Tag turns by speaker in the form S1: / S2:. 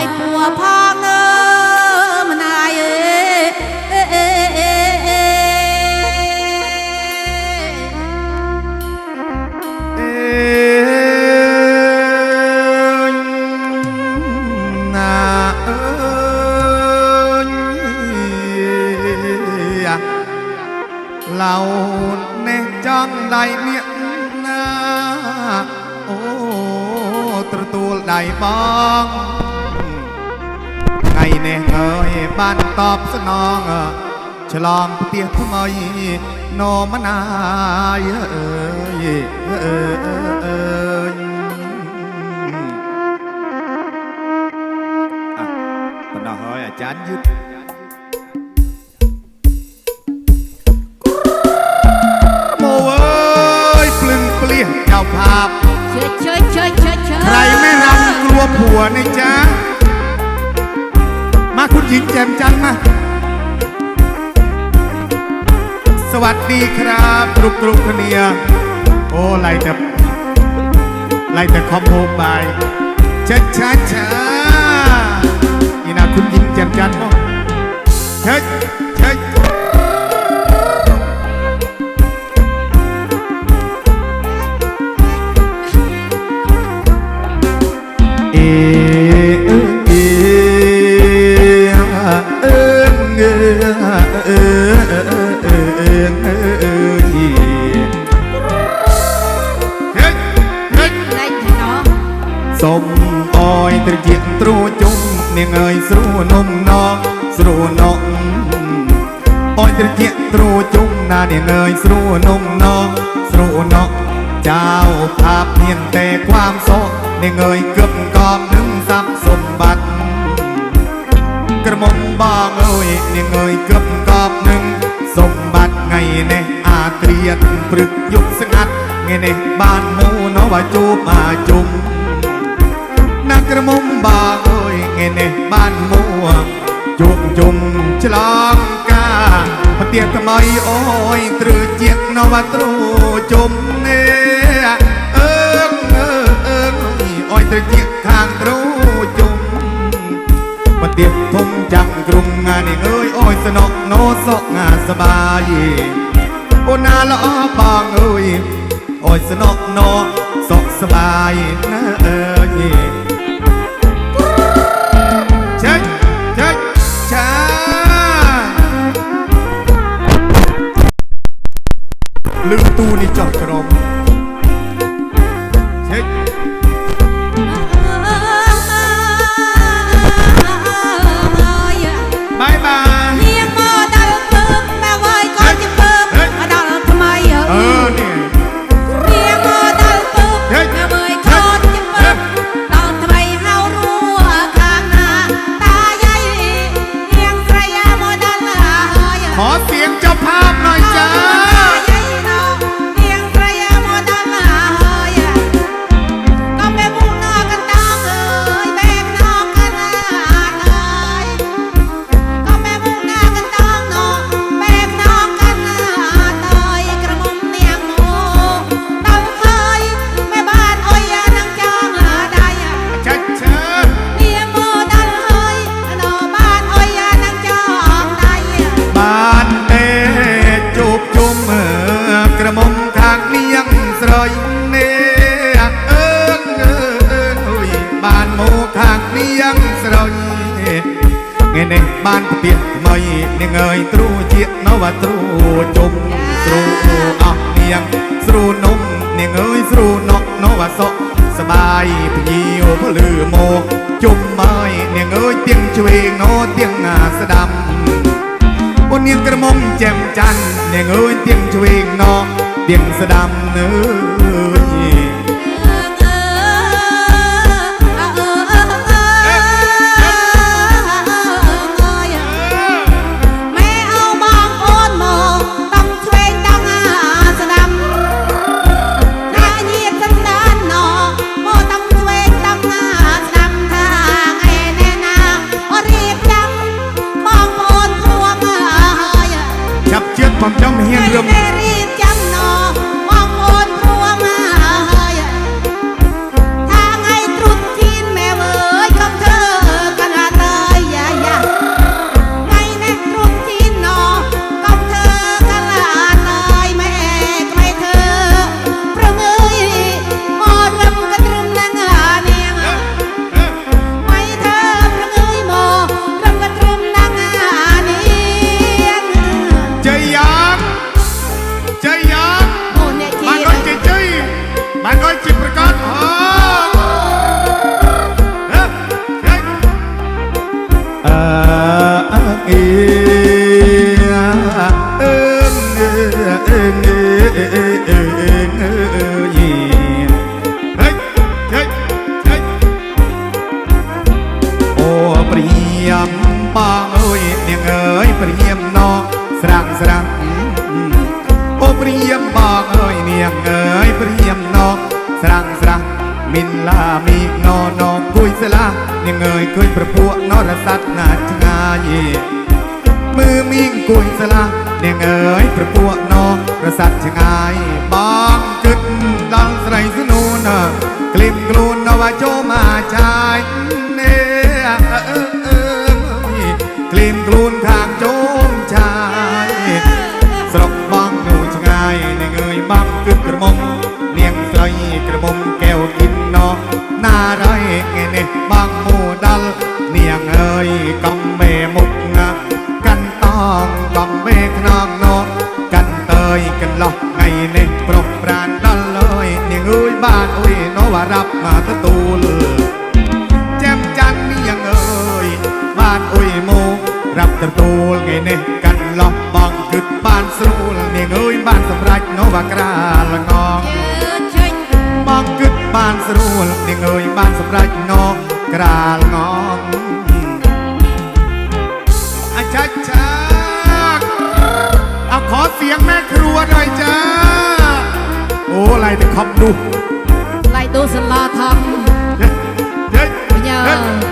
S1: យគួផងនើមិនអាយអេអេអេអេ
S2: ណាអើយឡោននេះចង់ដៃនេះណាអូ ត្រទួលដៃបង ใดเนี่ยนาโอ้ตระตูลใดบ้องไงเน่เอ้ยบ้านตอบสนองเออฉลองเตียทำไมโนมนายเอ้ยเอ้ยเอ้ยเอ้ยอะปนเฮ้ยอาจารย์ยึดโมเอ้ยปลึงเปลี่ยนเจ้าภาพ
S1: เชยเชยเชยเชยเชยใครไม่รำกลัว
S2: ผัวนะจ๊ะมาคุณหญิงแจ่มจันมา สวัสดีครับกรุบกรุบเนีย โอ้ไล่แต่ไล่แต่คอมโบไปช้าช้าช้านี่นะคุณหญิงแจ่มจันทร์เนาะเฮ้ ជុំនាងអើយស្រួនំណងស្រួនំអើយត្រជាត្រួជុំណានាងអើយស្រួនំណងស្រួនំចៅផាភៀនតែความសោកនាងអើយគឹបកប់នឹងស័ព្ទសម្បត្តិក្រមុំបងអើយនាងអើយគឹបកប់នឹងសម្បត្តិថ្ងៃនេះអាត្រៀតព្រឹកយប់ស្ងាត់ថ្ងៃនេះបានមូណោះជួបអាជុំណាក្រមុំបង ឯនេះបានមួជុំជុំឆ្លងកាប្រទៀបថ្មីអូយទ្រឺជាតិណវត្រូជុំនេះអើងអើងអើងអូយទ្រឺជាតិខាងត្រូជុំប្រទៀបធំចាំងក្រុមងានេះអើយអូយสนุกណូសក់ងាសបាយអូនណាល្អបងអើយអូយสนุกណូសក់សបាយណាអើយ ទូនេះចោះច្រមុំ គ្រូជាណវត្រូជុំស្រូអស់នាងស្រូនំនាងអើយស្រូណកណវសុខសបាយភីវពលឺមកជុំមើយនាងអើយទៀងឆ្វេងណោទៀងស្ដាំអូននាងក្រមុំចែមច័ន្ទនាងអើយទៀងឆ្វេងណោទៀងស្ដាំនើ chết bằng trong hiên rừng បងអើយនាងអើយព្រាមណងស្រាំងស្រាំងអូព្រាមបងអើយនាងអើយព្រាមណងស្រាំងស្រាំងមិនឡាមីណណគួយស្លានាងអើយឃើញប្រពួកនរស័តណាឆ្ងាយ มือมิ่งกุยสลาเนี่ยเอ๋ยประพวกนองกระสัดชงายบางกึดดังใส่สนูนกลิ่มกลูนนวาโจมาชายเนี่ยกลิ่มกลูนทางโจมชายสรกบางหนูชงายเนี่ยเอ๋ยบางกึดกระมมเนียงใส่กระมมแก้วกินนอกน่ารั ប្រុសប្រានដល់លើយនាងអើយបានអុយណូវរាប់មកទទួលចាំចាន់នាងអើយបានអុយមករាប់ទទួលថ្ងៃនេះកាន់លោះបងគិតបានស្រួលនាងអើយបានសម្រេចណូវក្រា Pandu
S1: Lai dosa latham Nhớ